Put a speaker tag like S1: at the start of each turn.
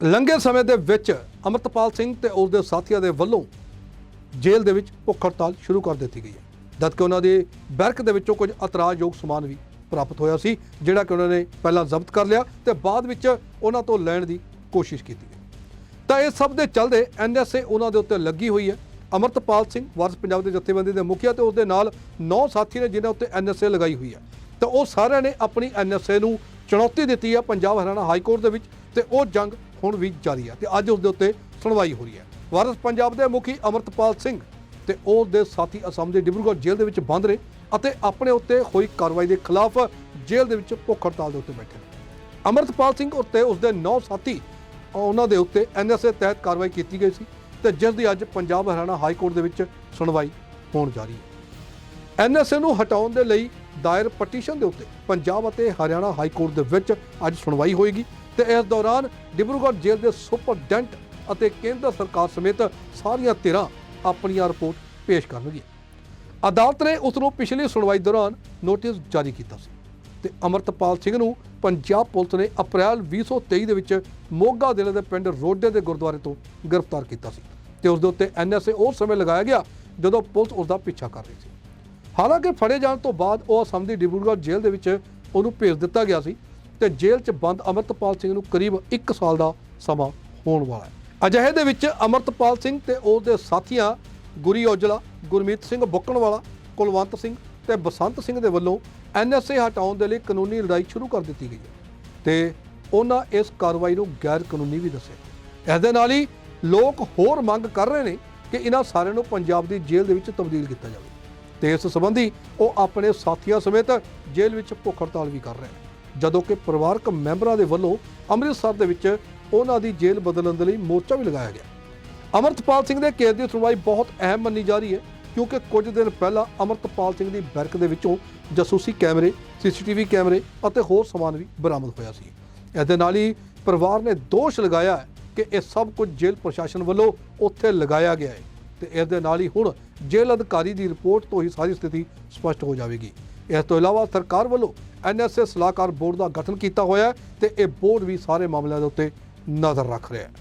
S1: ਲੰਘੇ ਸਮੇਂ ਦੇ ਵਿੱਚ ਅਮਰਤਪਾਲ ਸਿੰਘ ਤੇ ਉਸ ਦੇ ਸਾਥੀਆਂ ਦੇ ਵੱਲੋਂ ਜੇਲ੍ਹ ਦੇ ਵਿੱਚ ਭੁੱਖ ਹੜਤਾਲ ਸ਼ੁਰੂ ਕਰ ਦਿੱਤੀ ਗਈ ਹੈ। ਜਦ ਕਿ ਉਹਨਾਂ ਦੇ ਬੈਰਕ ਦੇ ਵਿੱਚੋਂ ਕੁਝ ਇਤਰਾਜ਼ਯੋਗ ਸਮਾਨ ਵੀ ਪ੍ਰਾਪਤ ਹੋਇਆ ਸੀ, ਜਿਹੜਾ ਕਿ ਉਹਨਾਂ ਨੇ ਪਹਿਲਾਂ ਜ਼ਬਤ ਕਰ ਲਿਆ ਤੇ ਬਾਅਦ ਵਿੱਚ ਉਹਨਾਂ ਤੋਂ ਲੈਣ ਦੀ ਕੋਸ਼ਿਸ਼ ਕੀਤੀ ਤਾਂ ਇਹ ਸਭ ਦੇ ਚੱਲਦੇ ਐਨਐਸਏ ਉਹਨਾਂ ਦੇ ਉੱਤੇ ਲੱਗੀ ਹੋਈ ਹੈ। ਅਮਰਤਪਾਲ ਸਿੰਘ ਵਾਰਸ ਪੰਜਾਬ ਦੇ ਜਥੇਬੰਦੀ ਦੇ ਮੁਖੀਆ ਤੇ ਉਸ ਦੇ ਨਾਲ ਨੌ ਸਾਥੀ ਨੇ ਜਿਨ੍ਹਾਂ ਉੱਤੇ ਐਨਐਸਏ ਲਗਾਈ ਹੋਈ ਹੈ। ਤਾਂ ਉਹ ਸਾਰਿਆਂ ਨੇ ਆਪਣੀ ਐਨਐਸਏ ਨੂੰ ਚੁਣੌਤੀ ਦਿੱਤੀ ਹੈ ਪੰਜਾਬ ਹਰਿਆਣਾ ਹਾਈ ਕੋਰਟ ਦੇ ਵਿੱਚ ਤੇ ਉਹ ਜੰਗ ਹੁਣ ਵੀ ਜਾਰੀ ਹੈ ਤੇ ਅੱਜ ਉਸ ਦੇ ਉੱਤੇ ਸੁਣਵਾਈ ਹੋ ਰਹੀ ਹੈ। ਵਾਰਸ ਪੰਜਾਬ ਦੇ ਮੁਖੀ ਅਮਰਤਪਾਲ ਸਿੰਘ ਤੇ ਉਸ ਦੇ ਸਾਥੀ ਅਸਮ ਦੇ ਡਿਬਰੂਗੜ੍ਹ ਜੇਲ੍ਹ ਦੇ ਵਿੱਚ ਬੰਦ ਰਹੇ ਅਤੇ ਆਪਣੇ ਉੱਤੇ ਹੋਈ ਕਾਰਵਾਈ ਦੇ ਖਿਲਾਫ ਜੇਲ੍ਹ ਦੇ ਵਿੱਚ ਭੁੱਖ ਹੜਤਾਲ ਦੇ ਉੱਤੇ ਬੈਠੇ ਨੇ। ਅਮਰਤਪਾਲ ਸਿੰਘ ਉੱਤੇ ਉਸ ਦੇ ਨੌ ਸਾਥੀ ਉਹਨਾਂ ਦੇ ਉੱਤੇ ਐਨਐਸਏ ਤਹਿਤ ਕਾਰਵਾਈ ਕੀਤੀ ਗਈ ਸੀ ਤੇ ਜਿਸ ਦੀ ਅੱਜ ਪੰਜਾਬ ਹਰਿਆਣਾ ਹਾਈ ਕੋਰਟ ਦੇ ਵਿੱਚ ਸੁਣਵਾਈ ਹੋਣ ਜਾ ਰਹੀ ਹੈ। ਐਨਐਸਏ ਨੂੰ ਹਟਾਉਣ ਦੇ ਲਈ ਦਾਇਰ ਪਟੀਸ਼ਨ ਦੇ ਉੱਤੇ ਪੰਜਾਬ ਅਤੇ ਹਰਿਆਣਾ ਹਾਈ ਕੋਰਟ ਦੇ ਵਿੱਚ ਅੱਜ ਸੁਣਵਾਈ ਹੋਏਗੀ ਤੇ ਇਸ ਦੌਰਾਨ ਡਿਬਰੂਗੜ੍ਹ ਜੇਲ੍ਹ ਦੇ ਸੁਪਰਡੈਂਟ ਅਤੇ ਕੇਂਦਰ ਸਰਕਾਰ ਸਮੇਤ ਸਾਰੀਆਂ ਧਿਰਾਂ ਆਪਣੀਆਂ ਰਿਪੋਰਟ ਪੇਸ਼ ਕਰਨਗੀਆਂ। ਅਦਾਲਤ ਨੇ ਉਸ ਨੂੰ ਪਿਛਲੀ ਸੁਣਵਾਈ ਦੌਰਾਨ ਨੋਟਿਸ ਜਾਰੀ ਕੀਤਾ ਸੀ ਤੇ ਅਮਰਤਪਾਲ ਸਿੰਘ ਨੂੰ ਪੰਜਾਬ ਪੁਲਿਸ ਨੇ ਅਪ੍ਰੈਲ 2023 ਦੇ ਵਿੱਚ ਮੋਗਾ ਜ਼ਿਲ੍ਹੇ ਦੇ ਪਿੰਡ ਰੋਡੇ ਦੇ ਗੁਰਦੁਆਰੇ ਤੋਂ ਗ੍ਰਿਫਤਾਰ ਕੀਤਾ ਸੀ ਤੇ ਉਸ ਦੇ ਉੱਤੇ ਐਨਐਸਏ ਉਸ ਸਮੇਂ ਲਗਾਇਆ ਗਿਆ ਜਦੋਂ ਪੁਲਿਸ ਉਸ ਦਾ ਪਿੱਛਾ ਕਰ ਰਹੀ ਸੀ। ਹਾਲਾਂਕਿ ਫੜੇ ਜਾਣ ਤੋਂ ਬਾਅਦ ਉਹ ਅਸਮ ਦੀ ਡਿਬਰੂਗੜ੍ਹ ਜੇਲ੍ਹ ਦੇ ਵਿੱਚ ਉਹਨੂੰ ਭੇਜ ਦਿੱਤਾ ਗਿਆ ਸੀ ਤੇ ਜੇਲ੍ਹ 'ਚ ਬੰਦ ਅਮਰਤਪਾਲ ਸਿੰਘ ਨੂੰ ਕਰੀਬ 1 ਸਾਲ ਦਾ ਸਮਾਂ ਹੋਣ ਵਾਲਾ ਹੈ। ਅਜਿਹੇ ਦੇ ਵਿੱਚ ਅਮਰਤਪਾਲ ਸਿੰਘ ਤੇ ਉਹਦੇ ਸਾਥੀਆਂ ਗੁਰੀ ਔਜਲਾ, ਗੁਰਮੀਤ ਸਿੰਘ ਬੁੱਕਣ ਵਾਲਾ ਕੁਲਵੰਤ ਸਿੰਘ ਤੇ ਬਸੰਤ ਸਿੰਘ ਦੇ ਵੱਲੋਂ ਐਨਐਸਏ ਹਟਾਉਣ ਦੇ ਲਈ ਕਾਨੂੰਨੀ ਲੜਾਈ ਸ਼ੁਰੂ ਕਰ ਦਿੱਤੀ ਗਈ ਹੈ ਤੇ ਉਹਨਾਂ ਇਸ ਕਾਰਵਾਈ ਨੂੰ ਗੈਰ ਕਾਨੂੰਨੀ ਵੀ ਦੱਸਿਆ ਇਸ ਦੇ ਨਾਲ ਹੀ ਲੋਕ ਹੋਰ ਮੰਗ ਕਰ ਰਹੇ ਨੇ ਕਿ ਇਹਨਾਂ ਸਾਰਿਆਂ ਨੂੰ ਪੰਜਾਬ ਦੀ ਜੇਲ੍ਹ ਦੇ ਵਿੱਚ ਤਬਦੀਲ ਕੀਤਾ ਜਾਵੇ। ਤੇ ਇਸ ਸੰਬੰਧੀ ਉਹ ਆਪਣੇ ਸਾਥੀਆਂ ਸਮੇਤ ਜੇਲ੍ਹ ਵਿੱਚ ਭੁੱਖ ਹੜਤਾਲ ਵੀ ਕਰ ਰਹੇ ਨੇ। ਜਦੋਂ ਕਿ ਪਰਿਵਾਰਕ ਮੈਂਬਰਾਂ ਦੇ ਵੱਲੋਂ ਅੰਮ੍ਰਿਤਸਰ ਦੇ ਵਿੱਚ ਉਹਨਾਂ ਦੀ ਜੇਲ੍ਹ ਬਦਲਣ ਦੇ ਲਈ ਮੋਰਚਾ ਵੀ ਲਗਾਇਆ ਗਿਆ। ਅਮਰਤਪਾਲ ਸਿੰਘ ਦੇ ਕੇਸ ਦੀ ਸੁਣਵਾਈ ਬਹੁਤ ਅਹਿਮ ਮੰਨੀ ਜਾ ਰਹੀ ਹੈ, ਕਿਉਂਕਿ ਕੁਝ ਦਿਨ ਪਹਿਲਾਂ ਅਮਰਤਪਾਲ ਸਿੰਘ ਦੀ ਬੈਰਕ ਦੇ ਵਿੱਚੋਂ ਜਾਸੂਸੀ ਕੈਮਰੇ, ਸੀਸੀਟੀਵੀ ਕੈਮਰੇ ਅਤੇ ਹੋਰ ਸਮਾਨ ਵੀ ਬਰਾਮਦ ਹੋਇਆ ਸੀ। ਇਹਦੇ ਨਾਲ ਹੀ ਪਰਿਵਾਰ ਨੇ ਦੋਸ਼ ਲਗਾਇਆ ਕਿ ਇਹ ਸਭ ਕੁਝ ਜੇਲ੍ਹ ਪ੍ਰਸ਼ਾਸਨ ਵੱਲੋਂ ਉੱਥੇ ਲਗਾਇਆ ਗਿਆ ਹੈ। ਤੇ ਇਸ ਦੇ ਨਾਲ ਹੀ ਹੁਣ ਜੇਲ੍ਹ ਅਧਿਕਾਰੀ ਦੀ ਰਿਪੋਰਟ ਤੋਂ ਹੀ ਸਾਰੀ ਸਥਿਤੀ ਸਪਸ਼ਟ ਹੋ ਜਾਵੇਗੀ। ਇਸ ਤੋਂ ਇਲਾਵਾ ਸਰਕਾਰ ਵੱਲੋਂ ਐਨਐਸਏ ਸਲਾਹਕਾਰ ਬੋਰਡ ਦਾ ਗਠਨ ਕੀਤਾ ਹੋਇਆ ਹੈ ਤੇ ਇਹ ਬੋਰਡ ਵੀ ਸਾਰੇ ਮਾਮਲਿਆਂ ਦੇ ਉੱਤੇ ਨਜ਼ਰ ਰੱਖ ਰਿਹਾ ਹੈ।